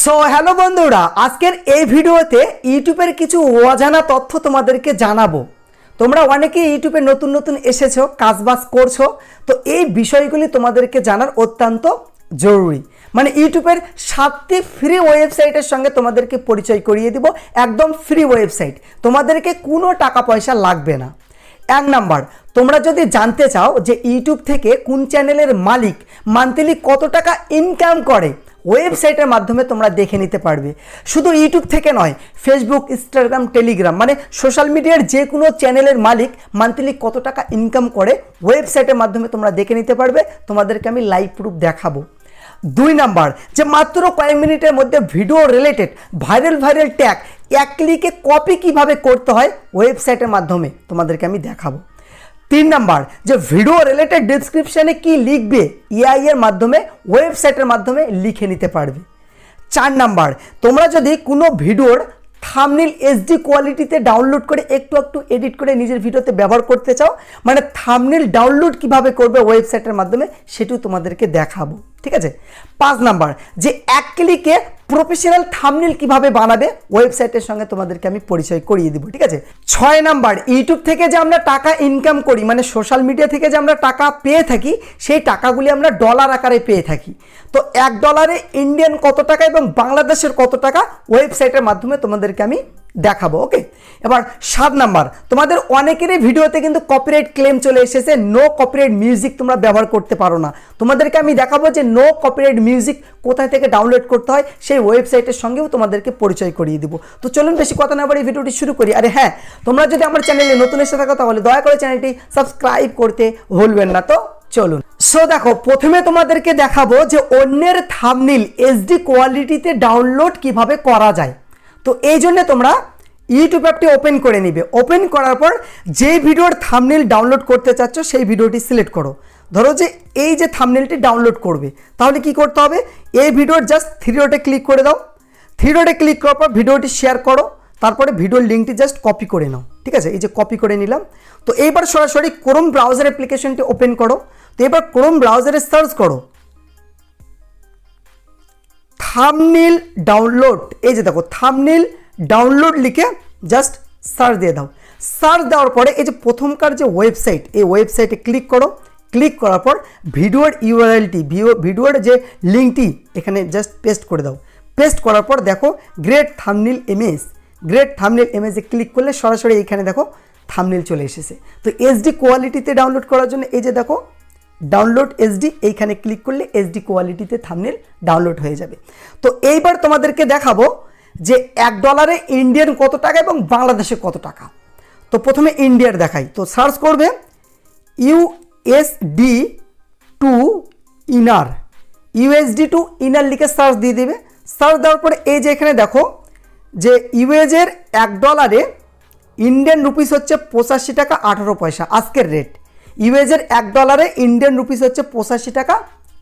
So hello বন্ধুরা, আজকের এই ভিডিওতে ইউটিউবের কিছু অজানা তথ্য তোমাদেরকে জানাব। তোমরা অনেকে ইউটিউবে নতুন নতুন এসেছ, কাজবাজ করছ, তো এই বিষয়গুলি তোমাদেরকে জানার অত্যন্ত জরুরি। মানে ইউটিউবের সাতটি ফ্রি ওয়েবসাইটের সঙ্গে তোমাদেরকে পরিচয় করিয়ে দিব, একদম ফ্রি ওয়েবসাইট তোমাদেরকে কোনো টাকা পয়সা লাগবে না। এক নাম্বার, তোমরা যদি জানতে চাও যে ইউটিউব থেকে কোন চ্যানেলের মালিক মান্থলি কত টাকা ইনকাম করে ওয়েবসাইটের মাধ্যমে তোমরা দেখে নিতে পারবে। শুধু ইউটিউব থেকে নয় ফেসবুক ইনস্টাগ্রাম টেলিগ্রাম মানে সোশ্যাল মিডিয়ার যে কোনো চ্যানেলের মালিক মান্থলি কত টাকা ইনকাম করে ওয়েবসাইটের মাধ্যমে তোমরা দেখে নিতে পারবে। তোমাদেরকে আমি লাইভ প্রুফ দেখাবো। দুই নাম্বার, যে মাত্র কয়েক মিনিটের মধ্যে video related viral viral tag এক ক্লিকে কপি কীভাবে করতে হয়? ওয়েবসাইটের মাধ্যমে তোমাদেরকে আমি দেখাবো। তিন নাম্বার, যে ভিডিও রিলেটেড ডিসক্রিপশানে কি লিখবে? ইআই এর মাধ্যমে ওয়েবসাইটের মাধ্যমে লিখে নিতে পারবে। চার নাম্বার, তোমরা যদি কোনো ভিডিওর থামনিল ডি কোয়ালিটিতে ডাউনলোড করে একটু একটু এডিট করে নিজের ভিডিওতে ব্যবহার করতে চাও মানে থামনিল ডাউনলোড কীভাবে করবে ওয়েবসাইটের মাধ্যমে, সেটিও তোমাদেরকে দেখাবো। ঠিক আছে? পাঁচ নাম্বার, যে এক ক্লিকে প্রফেশনাল থামনিল কীভাবে বানাবে ওয়েবসাইটের সঙ্গে তোমাদেরকে আমি পরিচয় করিয়ে দিব, ঠিক আছে? ছয় নাম্বার ইউটিউব থেকে যে আমরা টাকা ইনকাম করি মানে সোশ্যাল মিডিয়া থেকে যে আমরা টাকা পেয়ে থাকি, সেই টাকাগুলি আমরা ডলার আকারে পেয়ে থাকি। তো এক ডলারে ইন্ডিয়ান কত টাকা এবং বাংলাদেশের কত টাকা ওয়েবসাইটের মাধ্যমে তোমাদেরকে আমি দেখাবো ওকে এবার সাত নাম্বার, তোমাদের অনেকেরই ভিডিওতে কিন্তু কপিরাইট ক্লেম চলে এসেছে নো কপিরাইট মিউজিক তোমরা ব্যবহার করতে পারো না। তোমাদেরকে আমি দেখাবো যে নো কপিরাইট মিউজিক কোথায় থেকে ডাউনলোড করতে হয়, সেই ওয়েবসাইটের সঙ্গেও তোমাদেরকে পরিচয় করিয়ে দিব। তো চলুন বেশি কথা না বলে এই ভিডিওটি শুরু করি। আরে হ্যাঁ তোমরা যদি আমার চ্যানেলে নতুন এসে থাকো, তাহলে দয়া করে চ্যানেলটি সাবস্ক্রাইব করতে ভুলবেন না। তো চলুন সো দেখো, প্রথমে তোমাদেরকে দেখাবো যে অন্যের থামনিল এইচডি কোয়ালিটিতে ডাউনলোড কীভাবে করা যায়। তো এই জন্য তোমরা ইউটিউব অ্যাপটি ওপেন করে নিবে। ওপেন করার পর যে ভিডিওর থামনেল ডাউনলোড করতে চাচ্ছ, সেই ভিডিওটি সিলেক্ট করো। ধরো যে এই যে থামনেলটি ডাউনলোড করবে, তাহলে কি করতে হবে? এই ভিডিওর জাস্ট থ্রি ডটে ক্লিক করে দাও। থ্রি ডটে ক্লিক করার পর ভিডিওটি শেয়ার করো। তারপরে ভিডিওর লিঙ্কটি জাস্ট কপি করে নাও। ঠিক আছে? এই যে কপি করে নিলাম। তো এইবার সরাসরি ক্রোম ব্রাউজার অ্যাপ্লিকেশনটি ওপেন করো। তো এবার ক্রোম ব্রাউজারে সার্চ করো। থামনিল ডাউনলোড এই যে দেখো থামনিল ডাউনলোড লিখে জাস্ট সার্চ দিয়ে দাও। সার্চ দেওয়ার পরে এই যে প্রথমকার যে ওয়েবসাইট এই ওয়েবসাইটে ক্লিক করো। ক্লিক করার পর ভিডিওর ইউআরএলটি ভিডিওর যে লিঙ্কটি এখানে জাস্ট পেস্ট করে দাও। পেস্ট করার পর দেখো great thumbnail MS great thumbnail এমএসে click করলে সরাসরি এখানে দেখো থামনিল চলে এসেছে। তো এইচডি কোয়ালিটিতে ডাউনলোড করার জন্য এই যে দেখো ডাউনলোড এসডি এইখানে ক্লিক করলে এসডি কোয়ালিটিতে থামনেল ডাউনলোড হয়ে যাবে। তো এইবার তোমাদেরকে দেখাবো যে এক ডলারে ইন্ডিয়ান কত টাকা এবং বাংলাদেশে কত টাকা। তো প্রথমে ইন্ডিয়ার দেখাই। তো সার্চ করবে USD to INR USD to INR লিখে সার্চ দিয়ে দিবে। সার্চ দেওয়ার পরে এই যে এখানে দেখো যে ইউএসের এক ডলারে ইন্ডিয়ান রুপিস হচ্ছে পঁচাশি টাকা আঠারো পয়সা, আজকের রেট ইউএসের এক ডলারে ইন্ডিয়ান রুপিস হচ্ছে পঁচাশি টাকা,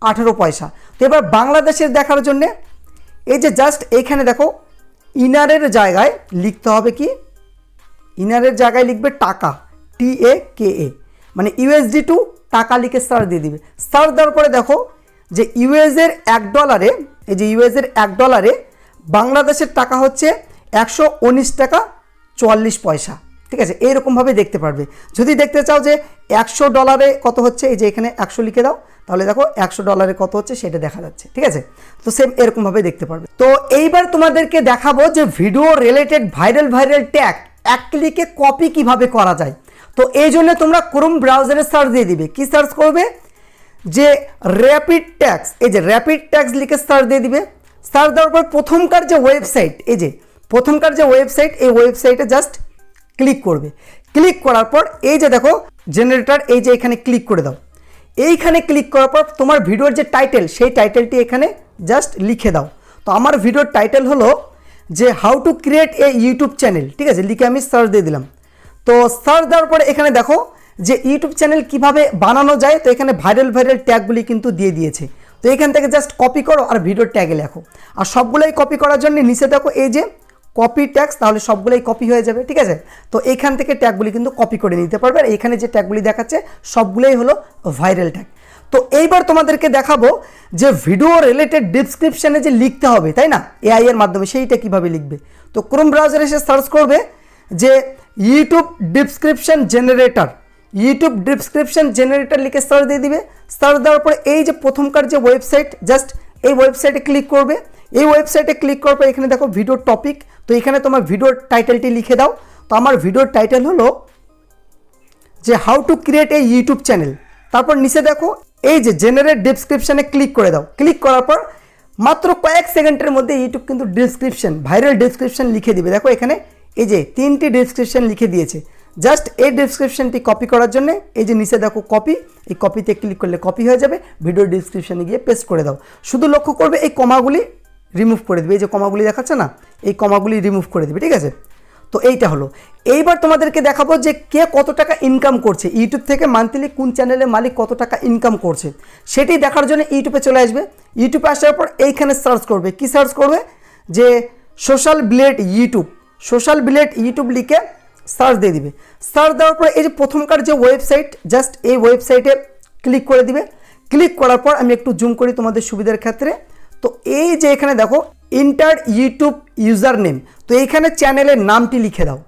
আঠেরো পয়সা। তো এবার বাংলাদেশের দেখার জন্যে, এই যে জাস্ট এইখানে দেখো, ইনারের জায়গায় লিখতে হবে কি? ইনারের জায়গায় লিখবে টাকা টি এ কে এ মানে ইউএসডি টু টাকা লিখে সার্চ দিয়ে দিবে। সার্চ দেওয়ার পরে দেখো, যে ইউএসের এক ডলারে এই যে ইউএসের এক ডলারে বাংলাদেশের টাকা হচ্ছে একশো উনিশ টাকা চুয়াল্লিশ পয়সা। ঠিক আছে এইরকমভাবে দেখতে পারবে। যদি দেখতে চাও যে একশো ডলারে কত হচ্ছে, এই যে এখানে একশো লিখে দাও, তাহলে দেখো একশো ডলারে কত হচ্ছে সেটা দেখা যাচ্ছে, ঠিক আছে? তো সেম এরকমভাবে দেখতে পারবে। তো এইবার তোমাদেরকে দেখাবো যে video related viral viral tag এক ক্লিকে কপি কীভাবে করা যায়। তো এই জন্য তোমরা ক্রোম ব্রাউজারে সার্চ দিয়ে দিবে। কি সার্চ করবে? যে র্যাপিড ট্যাক্স এই যে র্যাপিড ট্যাক্স লিখে সার্চ দিয়ে দিবে। সার্চ দেওয়ার পর প্রথমকার যে ওয়েবসাইট এই যে প্রথমকার যে ওয়েবসাইট এই ওয়েবসাইটে জাস্ট ক্লিক করবে। ক্লিক করার পর এই যে দেখো জেনারেটর এই যে এখানে ক্লিক করে দাও। এইখানে ক্লিক করার পর তোমার ভিডিওর যে টাইটেল সেই টাইটেলটি এখানে জাস্ট লিখে দাও। তো আমার ভিডিওর টাইটেল হলো যে how to create a YouTube channel ঠিক আছে? লিখে আমি সার্চ দিয়ে দিলাম। তো সার্চ দেওয়ার পরে এখানে দেখো যে ইউটিউব চ্যানেল কীভাবে বানানো যায়, তো এখানে ভাইরাল ভাইরাল ট্যাগগুলি কিন্তু দিয়ে দিয়েছে। তো এখান থেকে জাস্ট কপি করো আর ভিডিওর ট্যাগে লেখো। আর সবগুলোই কপি করার জন্য নিচে দেখো এই যে কপি ট্যাক্স তাহলে সবগুলোই কপি হয়ে যাবে, ঠিক আছে? তো এখান থেকে ট্যাগগুলি কিন্তু কপি করে নিতে পারবে, আর এখানে যে ট্যাগগুলি দেখাচ্ছে, সবগুলোই হলো ভাইরাল ট্যাগ তো এইবার তোমাদেরকে দেখাবো যে ভিডিও রিলেটেড ডিসক্রিপশানে যে লিখতে হবে, তাই না? এআই এর মাধ্যমে সেইটা কীভাবে লিখবে? তো ক্রোম ব্রাউজারে এসে সার্চ করবে যে YouTube description generator YouTube description generator লিখে সার্চ দিয়ে দিবে। সার্চ দেওয়ার পরে এই যে প্রথমকার যে ওয়েবসাইট জাস্ট এই ওয়েবসাইটে ক্লিক করবে। এই ওয়েবসাইটে ক্লিক করার পর এখানে দেখো ভিডিও টপিক তো এখানে তোমার ভিডিওর টাইটেলটি লিখে দাও। তো আমার ভিডিওর টাইটেল হলো যে how to create a YouTube channel তারপর নিচে দেখো, এই যে জেনারেট ডিসক্রিপশানে ক্লিক করে দাও। ক্লিক করার পর মাত্র কয়েক সেকেন্ডের মধ্যে ইউটিউব কিন্তু ডিসক্রিপশন ভাইরাল ডিসক্রিপশন লিখে দিবে। দেখো এখানে এই যে তিনটি ডিসক্রিপশন লিখে দিয়েছে। জাস্ট এই ডিসক্রিপশনটি কপি করার জন্য এই যে নিচে দেখো কপি এই কপিতে ক্লিক করলে কপি হয়ে যাবে। ভিডিও ডিসক্রিপশনে গিয়ে পেস্ট করে দাও। শুধু লক্ষ্য করবে এই কমাগুলি রিমুভ করে দিবে। এই যে কমাগুলি দেখাচ্ছে না, এই কমাগুলি রিমুভ করে দিবে, ঠিক আছে? তো এইটা হলো। এইবার তোমাদেরকে দেখাবো যে কে কত টাকা ইনকাম করছে। ইউটিউব থেকে মান্থলি কোন চ্যানেলের মালিক কত টাকা ইনকাম করছে। সেটি দেখার জন্য ইউটিউবে চলে আসবে। ইউটিউবে আসার পর এইখানে সার্চ করবে। কি সার্চ করবে? যে social blade YouTube social blade YouTube লিখে সার্চ দিয়ে দিবে। সার্চ দেওয়ার পর এই যে প্রথমকার যে ওয়েবসাইট জাস্ট এই ওয়েবসাইটে ক্লিক করে দিবে। ক্লিক করার পর আমি একটু জুম করি তোমাদের সুবিধার ক্ষেত্রে। তো এই যে এখানে দেখো ইন্টার ইউটিউব ইউজার নেম তো এইখানে চ্যানেলের নামটি লিখে দাও।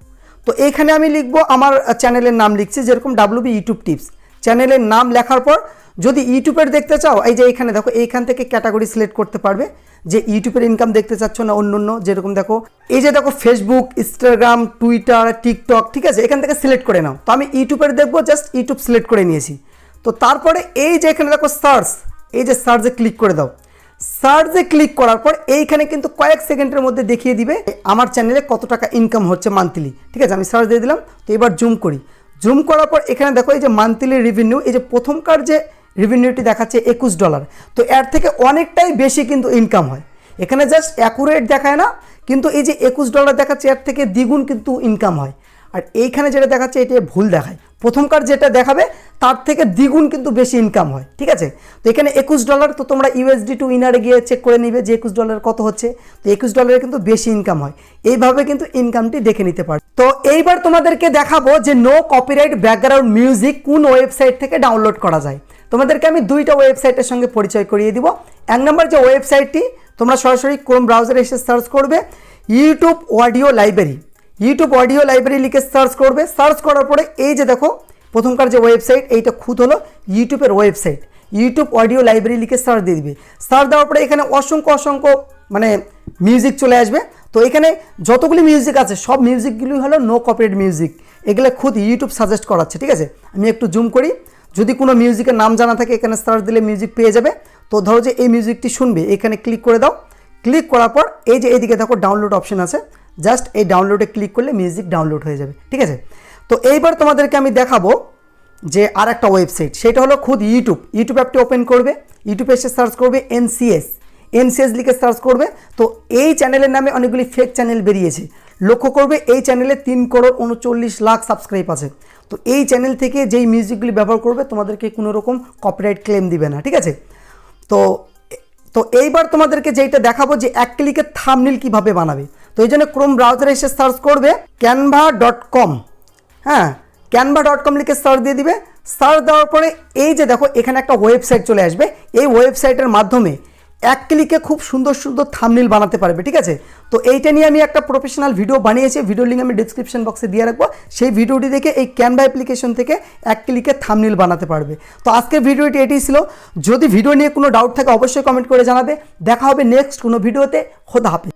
তো এইখানে আমি লিখব, আমার চ্যানেলের নাম লিখছি, যেরকম ডাব্লিউবি ইউটিউব টিপস চ্যানেলের নাম লেখার পর, যদি ইউটিউবের দেখতে চাও, এই যে এইখানে দেখো, এইখান থেকে ক্যাটাগরি সিলেক্ট করতে পারবে। যে ইউটিউবের ইনকাম দেখতে চাচ্ছ না, অন্য অন্য, যেরকম দেখো, এই যে দেখো ফেসবুক ইনস্টাগ্রাম টুইটার টিকটক ঠিক আছে, এখান থেকে সিলেক্ট করে নাও। তো আমি ইউটিউবের দেখব জাস্ট ইউটিউব সিলেক্ট করে নিয়েছি। তো তারপরে এই যে এখানে দেখো সার্চ এই যে সার্চে ক্লিক করে দাও। সার্চে ক্লিক করার পর এইখানে কিন্তু কয়েক সেকেন্ডের মধ্যে দেখিয়ে দিবে আমার চ্যানেলে কত টাকা ইনকাম হচ্ছে মান্থলি ঠিক আছে, আমি সার্চ দিয়ে দিলাম, তো এবার জুম করি। জুম করার পর এখানে দেখো এই যে মান্থলি রেভিনিউ এই যে প্রথমকার যে রেভিনিউটি দেখাচ্ছে একুশ ডলার তো এর থেকে অনেকটাই বেশি কিন্তু ইনকাম হয়। এখানে জাস্ট অ্যাকুরেট দেখায় না, কিন্তু এই যে একুশ ডলার দেখাচ্ছে, এর থেকে দ্বিগুণ কিন্তু ইনকাম হয়। আর এইখানে যেটা দেখাচ্ছে, এটা ভুল দেখায়। প্রথমকার যেটা দেখাবে তার থেকে দ্বিগুণ কিন্তু বেশি ইনকাম হয়, ঠিক আছে? তো এখানে একুশ ডলার তো তোমরা ইউএসডি টু ইনারে গিয়ে চেক করে নিবে যে একুশ ডলার কত হচ্ছে। তো একুশ ডলারে কিন্তু বেশি ইনকাম হয়। এইভাবে কিন্তু ইনকামটি দেখে নিতে পারো। তো এইবার তোমাদেরকে দেখাবো যে নো কপিরাইট ব্যাকগ্রাউন্ড মিউজিক কোন ওয়েবসাইট থেকে ডাউনলোড করা যায়। তোমাদেরকে আমি দুইটা ওয়েবসাইটের সঙ্গে পরিচয় করিয়ে দিব। এক নম্বর যে ওয়েবসাইটটি তোমরা সরাসরি ক্রোম ব্রাউজারে এসে সার্চ করবে YouTube audio library YouTube audio library লিখে সার্চ করবে। সার্চ করার পরে এই যে দেখো প্রথমকার যে ওয়েবসাইট এইটা খুদ হলো ইউটিউবের ওয়েবসাইট ইউটিউব অডিও লাইব্রেরি লিখে সার্চ দিয়ে দিবে। সার্চ দেওয়ার পরে এখানে অসংখ্য অসংখ্য মানে মিউজিক চলে আসবে। তো এখানে যতগুলি মিউজিক আছে, সব মিউজিকগুলি হলো নো কপিরাইট মিউজিক এগুলো খুদ ইউটিউব সাজেস্ট করাচ্ছে, ঠিক আছে? আমি একটু জুম করি। যদি কোনো মিউজিকের নাম জানা থাকে, এখানে সার্চ দিলে মিউজিক পেয়ে যাবে। তো ধরো যে এই মিউজিকটি শুনবে, এখানে ক্লিক করে দাও। ক্লিক করার পর এই যে এইদিকে দেখো ডাউনলোড অপশন আছে। জাস্ট এই ডাউনলোডে ক্লিক করলে মিউজিক ডাউনলোড হয়ে যাবে, ঠিক আছে? তো এইবার তোমাদেরকে আমি দেখাবো যে আর একটা ওয়েবসাইট, সেটা হলো খুদ ইউটিউব। ইউটিউব অ্যাপটি ওপেন করবে, ইউটিউবে এসে সার্চ করবে এনসিএস। এনসিএস লিখে সার্চ করবে, তো এই চ্যানেলের নামে অনেকগুলি ফেক চ্যানেল বেরিয়েছে। লক্ষ্য করবে, এই চ্যানেলে তিন করোড় উনচল্লিশ লাখ সাবস্ক্রাইব আছে। তো এই চ্যানেল থেকে যেই মিউজিকগুলি ব্যবহার করবে, তোমাদেরকে কোনো রকম কপিরাইট ক্লেম দিবে না, ঠিক আছে? তো তো এইবার তোমাদেরকে যেইটা দেখাবো যে এক ক্লিকে থামনিল কীভাবে বানাবে। তো এই জন্য ক্রোম ব্রাউজারে এসে সার্চ করবে ক্যানভা ডট কম হ্যাঁ ক্যানভা ডট কম লিখে সার্চ দিয়ে দিবে। সার্চ দেওয়ার পরে এই যে দেখো, এখানে একটা ওয়েবসাইট চলে আসবে। এই ওয়েবসাইটের মাধ্যমে এক ক্লিকে খুব সুন্দর সুন্দর থামনিল বানাতে পারবে, ঠিক আছে? তো এইটা নিয়ে আমি একটা প্রফেশনাল ভিডিও বানিয়েছি। ভিডিও লিঙ্ক আমি ডিসক্রিপশন বক্সে দিয়ে রাখব। সেই ভিডিওটি দেখে এই ক্যানভা অ্যাপ্লিকেশন থেকে এক ক্লিকে থামনিল বানাতে পারবে। তো আজকের ভিডিওটি এটাই ছিল। যদি ভিডিও নিয়ে কোনো ডাউট থাকে, অবশ্যই কমেন্ট করে জানাবে। দেখা হবে নেক্সট কোনো ভিডিওতে খোদা হাফেজ।